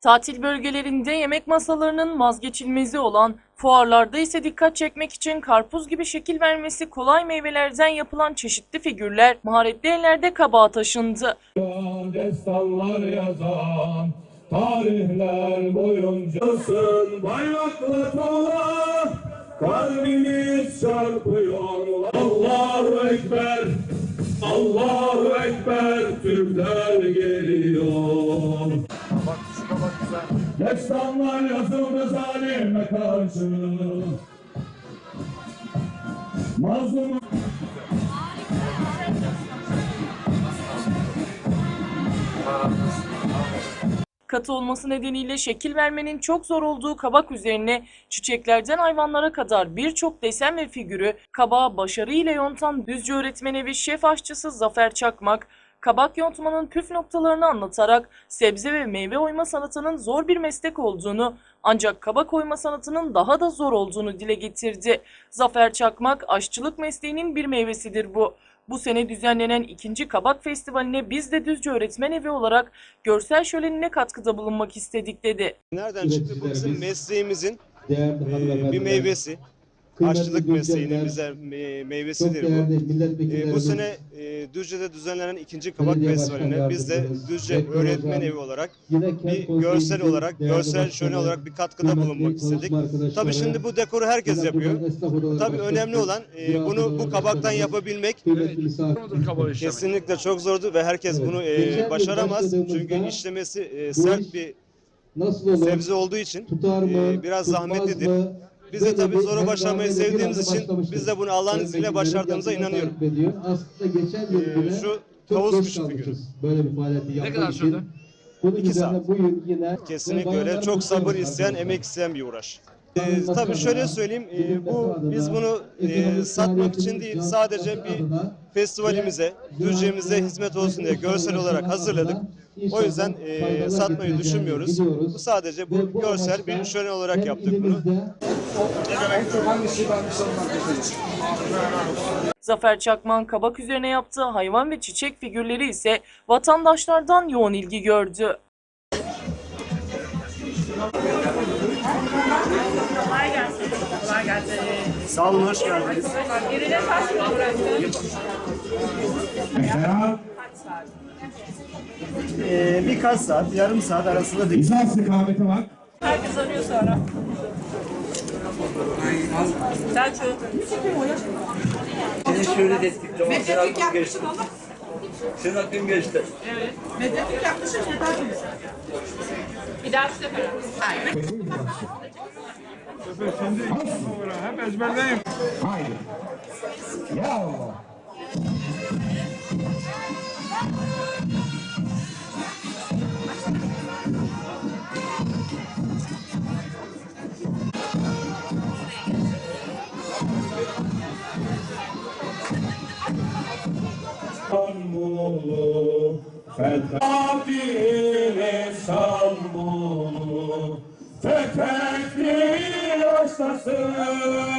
Tatil bölgelerinde yemek masalarının vazgeçilmezi olan, fuarlarda ise dikkat çekmek için karpuz gibi şekil vermesi kolay meyvelerden yapılan çeşitli figürler maharetli ellerde kabağa taşındı. destanlar yazan tarihler boyuncasın bayraklı tala kalbimiz çarpıyor Allahu Ekber Allahu Ekber Türkler geliyor Destanlar yazıldı zalime karşı Mazlum Katı olması nedeniyle şekil vermenin çok zor olduğu kabak üzerine çiçeklerden hayvanlara kadar birçok desen ve figürü kabağa başarıyla yontan Düzce Öğretmen Evi şef aşçısı Zafer Çakmak, kabak yontmanın püf noktalarını anlatarak sebze ve meyve oyma sanatının zor bir meslek olduğunu ancak kabak oyma sanatının daha da zor olduğunu dile getirdi. Zafer Çakmak aşçılık mesleğinin bir meyvesidir bu. Bu sene düzenlenen ikinci Kabak Festivali'ne biz de Düzce Öğretmen Evi olarak görsel şölenine katkıda bulunmak istedik dedi. Nereden çıktı? Bu bizim mesleğimizin e, bir meyvesi. Aşçılık mesleğinin bize meyvesidir bu. E, bu sene e, Düzce'de düzenlenen ikinci Kabak Festivali'ne biz de Düzce Öğretmen Evi olarak bir görsel olarak, görsel şölen olarak bir katkıda bulunmak istedik. Tabii şimdi bu dekoru herkes yapıyor. Tabii önemli olan e, bunu bu kabaktan yapabilmek kesinlikle çok zordu ve herkes bunu e, başaramaz. Çünkü işlemesi e, sert bir Nasıl olur? sebze olduğu için Tutar mı? e, biraz zahmetlidir. mı? Biz de tabii hengameyle bir sevdiğimiz için biz de bunu Allah'ın izniyle başardığımıza inanıyorum. Aslında geçen yıl Ee, bile şu tavus kuşu figürü. Böyle bir faaliyeti yapmak kadar için. sürdü? Bunun İki saat. bu yıl yine Kesinlikle öyle. Çok sabır isteyen, emek isteyen bir uğraş. Ee, tabii şöyle söyleyeyim, e, bu biz bunu e, satmak için değil, sadece bir festivalimize, Düzce'mize hizmet olsun diye görsel olarak hazırladık. O yüzden e, satmayı düşünmüyoruz. Bu sadece bu görsel bir şölen olarak yaptık bunu. Zafer Çakman kabak üzerine yaptığı hayvan ve çiçek figürleri ise vatandaşlardan yoğun ilgi gördü. Sağ olun, hoş geldiniz. Mesela Ee, birkaç saat, yarım saat arasında değil. İsa istikamete bak Herkes arıyor sonra. Selçuk. Seni şöyle destekledim. Senin aklın geçti. Senin aklın geçti. Bir dahaki sefer. Hep ezberleyin. Haydi. Ya Allah. Mulu Fethi Efendi başlasın